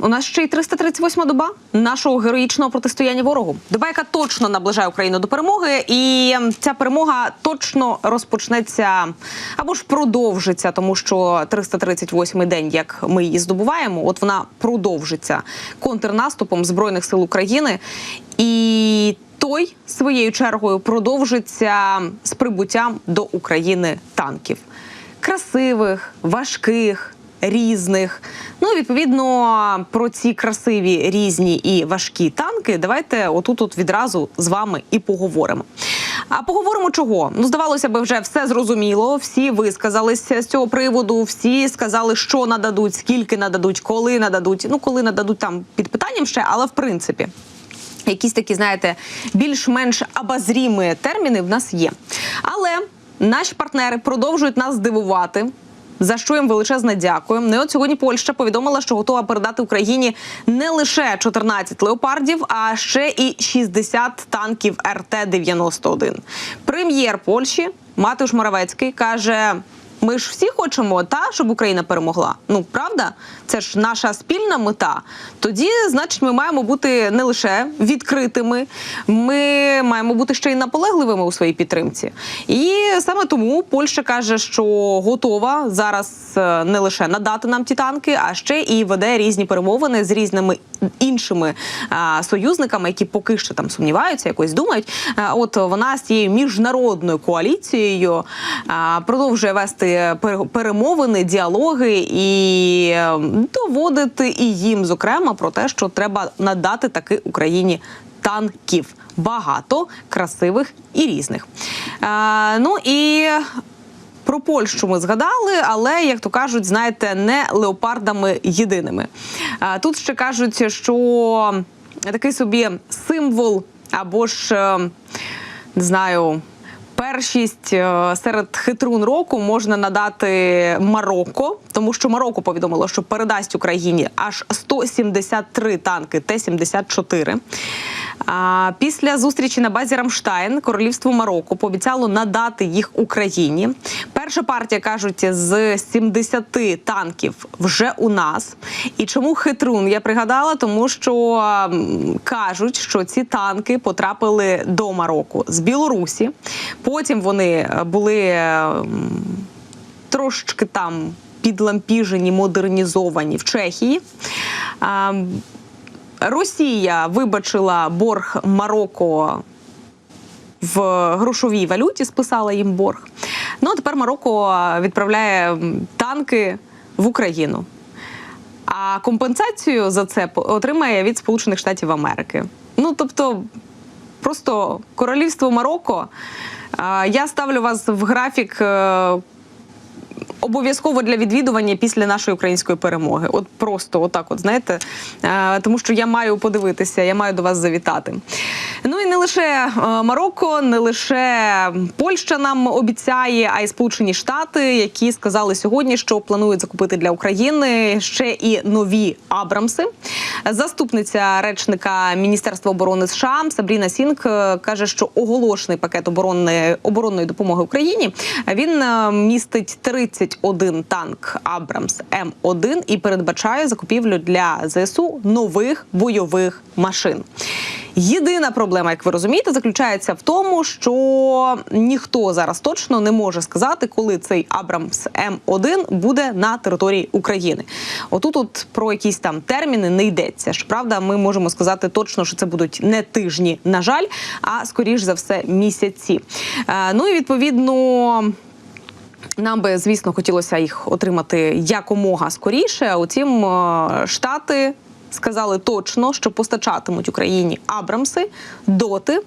У нас ще й 338 доба нашого героїчного протистояння ворогу. Доба, яка точно наближає Україну до перемоги, і ця перемога точно розпочнеться або ж продовжиться, тому що 338-й день, як ми її здобуваємо, от вона продовжиться контрнаступом збройних сил України і. Той своєю чергою продовжиться з прибуттям до України танків красивих, важких, різних. Ну, відповідно, про ці красиві, різні і важкі танки. Давайте отут от відразу з вами і поговоримо. А поговоримо чого? Ну, здавалося б, вже все зрозуміло. Всі висказалися з цього приводу. Всі сказали, що нададуть, скільки нададуть, коли нададуть. Ну, коли нададуть там під питанням ще, але в принципі. Якісь такі, знаєте, більш-менш обозрімі терміни в нас є. Але наші партнери продовжують нас дивувати. За що їм величезне дякую. Ну і от сьогодні Польща повідомила, що готова передати Україні не лише 14 леопардів, а ще і 60 танків РТ-91. Прем'єр Польщі Матуш Моравецький каже. Ми ж всі хочемо, та щоб Україна перемогла. Ну правда, це ж наша спільна мета. Тоді, значить, ми маємо бути не лише відкритими, ми маємо бути ще й наполегливими у своїй підтримці. І саме тому Польща каже, що готова зараз е, не лише надати нам ті танки, а ще і веде різні перемовини з різними іншими а, союзниками, які поки що там сумніваються, якось думають. А, от вона з цією міжнародною коаліцією а, продовжує вести пере- перемовини, діалоги і е, доводити і їм, зокрема, про те, що треба надати таки Україні танків. Багато красивих і різних. А, ну і про Польщу ми згадали, але як то кажуть, знаєте, не леопардами єдиними. А, Тут ще кажуть, що такий собі символ або ж е, не знаю. Першість е, серед хитрун року можна надати Марокко, тому що Марокко повідомило, що передасть Україні аж 173 танки Т-74. Після зустрічі на базі Рамштайн королівство Марокко пообіцяло надати їх Україні. Перша партія кажуть з 70 танків вже у нас. І чому хитрун? Я пригадала, тому що кажуть, що ці танки потрапили до Марокко з Білорусі. Потім вони е, були. Трошечки там підлампіжені, модернізовані в Чехії. Росія вибачила борг Марокко в грошовій валюті, списала їм борг. Ну а тепер Марокко відправляє танки в Україну. А компенсацію за це отримає від Сполучених Штатів Америки. Ну тобто, просто королівство Марокко. Я ставлю вас в графік обов'язково для відвідування після нашої української перемоги. От просто отак, от знаєте, е, тому що я маю подивитися, я маю до вас завітати. Ну і не лише е, Марокко, не лише Польща нам обіцяє, а й Сполучені Штати, які сказали сьогодні, що планують закупити для України ще і нові Абрамси. Заступниця речника Міністерства оборони США Сабріна Сінк е, каже, що оголошений пакет оборонної оборонної допомоги Україні він містить 30 закупить один танк Абрамс М1 і передбачає закупівлю для ЗСУ нових бойових машин. Єдина проблема, як ви розумієте, заключається в тому, що ніхто зараз точно не може сказати, коли цей Абрамс М1 буде на території України. Отут от про якісь там терміни не йдеться. Щоправда, ми можемо сказати точно, що це будуть не тижні, на жаль, а скоріш за все місяці. Е, ну і відповідно. Нам би, звісно, хотілося їх отримати якомога скоріше. Утім, е, штати сказали точно, що постачатимуть Україні Абрамси доти.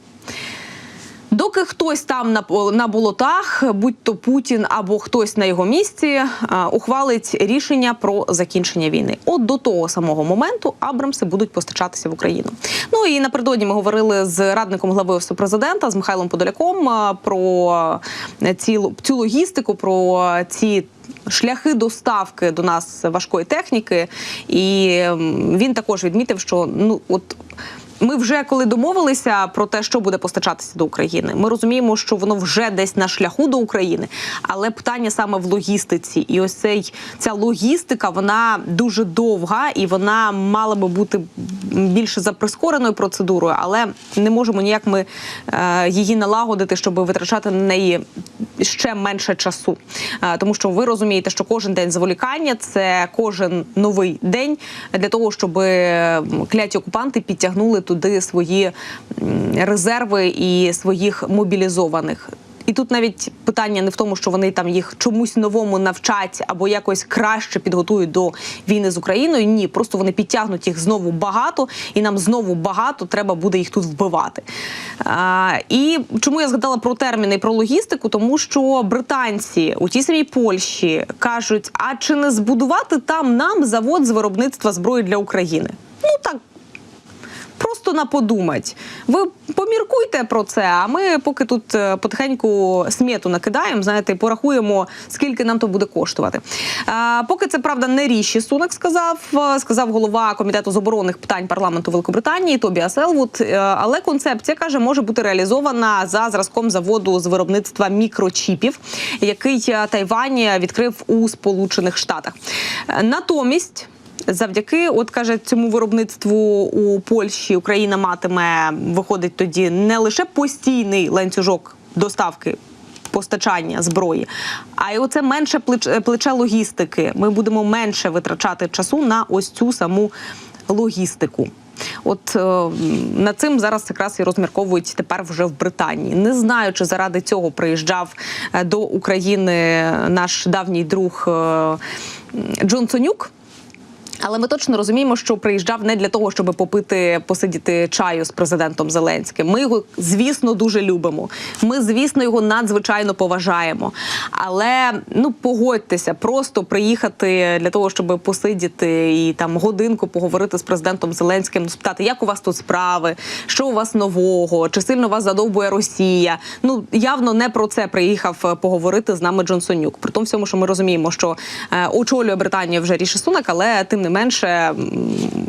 Доки хтось там на, на болотах, будь то Путін або хтось на його місці, е, ухвалить рішення про закінчення війни. От до того самого моменту Абрамси будуть постачатися в Україну. Ну і напередодні ми говорили з радником глави офісу президента з Михайлом Подоляком е, про е, цю логістику, про ці. Шляхи доставки до нас важкої техніки, і він також відмітив, що ну от ми вже коли домовилися про те, що буде постачатися до України, ми розуміємо, що воно вже десь на шляху до України, але питання саме в логістиці, і ось цей ця логістика, вона дуже довга і вона мала би бути більше за прискореною процедурою, але не можемо ніяк ми е, її налагодити, щоб витрачати на неї ще менше часу. Е, тому що ви розумієте, що кожен день зволікання це кожен новий день для того, щоб кляті окупанти підтягнули туди свої резерви і своїх мобілізованих. І тут навіть питання не в тому, що вони там їх чомусь новому навчать або якось краще підготують до війни з Україною. Ні, просто вони підтягнуть їх знову багато, і нам знову багато треба буде їх тут вбивати. А, і чому я згадала про терміни про логістику? Тому що британці у тій самій Польщі кажуть: а чи не збудувати там нам завод з виробництва зброї для України? Ну так просто на подумать. Ви поміркуйте про це. А ми поки тут е, потихеньку смету накидаємо, знаєте, порахуємо, скільки нам то буде коштувати. А, поки це правда не ріші сунок сказав. е, Сказав голова комітету з оборонних питань парламенту Великобританії Тобіас Елвуд. Е, Але концепція каже, може бути реалізована за зразком заводу з виробництва мікрочіпів, який Тайвань відкрив у Сполучених Штатах. Натомість. Завдяки, от каже, цьому виробництву у Польщі Україна матиме виходить тоді не лише постійний ланцюжок доставки. Постачання зброї, а й оце менше плеч- плече логістики. Ми будемо менше витрачати часу на ось цю саму логістику. От е, над цим зараз якраз і розмірковують тепер вже в Британії. Не знаю, чи заради цього приїжджав е, до України наш давній друг е, Джонсонюк. Але ми точно розуміємо, що приїжджав не для того, щоб попити, посидіти чаю з президентом Зеленським. Ми його, звісно, дуже любимо. Ми, звісно, його надзвичайно поважаємо. Але ну погодьтеся, просто приїхати для того, щоб посидіти і там годинку поговорити з президентом Зеленським, спитати, як у вас тут справи, що у вас нового, чи сильно вас задовбує Росія. Ну явно не про це приїхав е, поговорити з нами Джонсонюк. При тому всьому, що ми розуміємо, що е, очолює Британію вже Ріші Сунак, але тим не менше. М,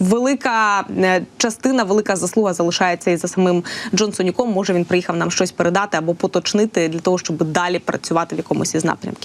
Велика е, частина, велика заслуга залишається і за самим Джонсонюком. Може він приїхав нам щось передати або поточнити для того, щоб далі працювати в якомусь із напрямків.